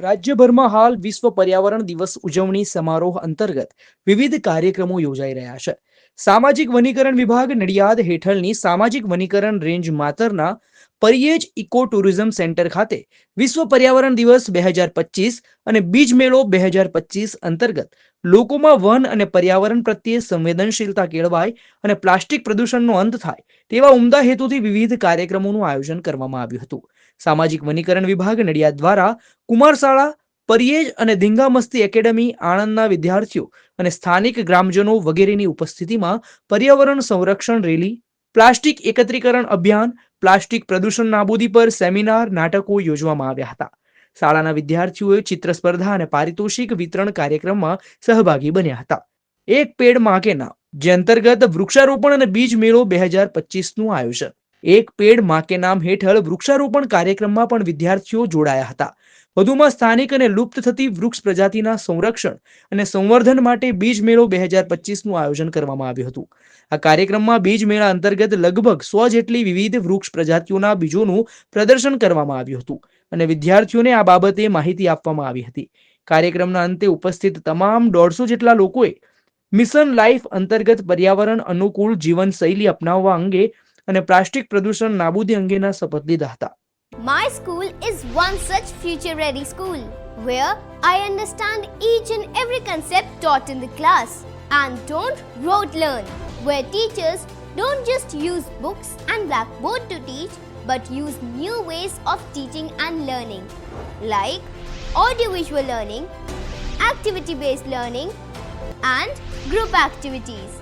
રાજ્યભરમાં હાલ વિશ્વ પર્યાવરણ દિવસ ઉજવણી સમારોહ અંતર્ગત વિવિધ કાર્યક્રમો યોજાઈ રહ્યા છે. સામાજિક વનીકરણ વિભાગ નડિયાદ હેઠળની સામાજિક વનીકરણ રેન્જ માતરના પરિયેજ ઇકો ટુરિઝમ સેન્ટર ખાતે વિશ્વ પર્યાવરણ દિવસ બે હજાર પચીસ અને બીજ મેળો બે હજાર પચીસ અંતર્ગત લોકોમાં વન અને પર્યાવરણ પ્રત્યે સંવેદનશીલતા કેળવાય અને પ્લાસ્ટિક પ્રદૂષણનો અંત થાય તેવા ઉમદા હેતુથી વિવિધ કાર્યક્રમોનું આયોજન કરવામાં આવ્યું હતું. સામાજિક વનીકરણ વિભાગ નડિયાદ દ્વારા કુમારશાળા પરિયેજ અને ધીંગામસ્તી એકેડમી આણંદના વિદ્યાર્થીઓ અને સ્થાનિક ગ્રામજનો વગેરેની ઉપસ્થિતિમાં પર્યાવરણ સંરક્ષણ રેલી પ્લાસ્ટિક એકત્રીકરણ અભિયાન, પ્લાસ્ટિક પ્રદૂષણ નાબૂદી પર સેમિનાર, નાટકો યોજવામાં આવ્યા હતા. શાળાના વિદ્યાર્થીઓએ ચિત્ર સ્પર્ધા અને પારિતોષિક વિતરણ કાર્યક્રમમાં સહભાગી બન્યા હતા. એક પેડ માકેના, જે અંતર્ગત વૃક્ષારોપણ અને બીજ મેળો બે હજાર પચીસનું આયોજન. એક પેડમાં નામ હેઠળ વૃક્ષારોપણ કાર્યક્રમમાં પણ વિદ્યાર્થીઓ જોડાયા હતા. વધુમાં સ્થાનિક અને લુપ્ત થતી વૃક્ષ પ્રજાતિના સંરક્ષણ અને સંવર્ધન માટે બીજ મેળો બે હજાર પચીસનું આયોજન કરવામાં આવ્યું હતું. આ કાર્યક્રમમાં બીજ મેળા અંતર્ગત લગભગ સો જેટલી વિવિધ વૃક્ષ પ્રજાતિઓના બીજોનું પ્રદર્શન કરવામાં આવ્યું હતું અને વિદ્યાર્થીઓને આ બાબતે માહિતી આપવામાં આવી હતી. કાર્યક્રમના અંતે ઉપસ્થિત તમામ દોઢસો જેટલા લોકોએ મિશન લાઈફ અંતર્ગત પર્યાવરણ અનુકૂળ જીવનશૈલી અપનાવવા અંગે અને પ્લાસ્ટિક પ્રદૂષણ નાબૂદી અંગેના શપથ લીધા હતા My school is one such future ready school where I understand each and every concept taught in the class and don't rote learn, where teachers don't just use books and blackboard to teach but use new ways of teaching and learning like audiovisual learning, activity based learning, and group activities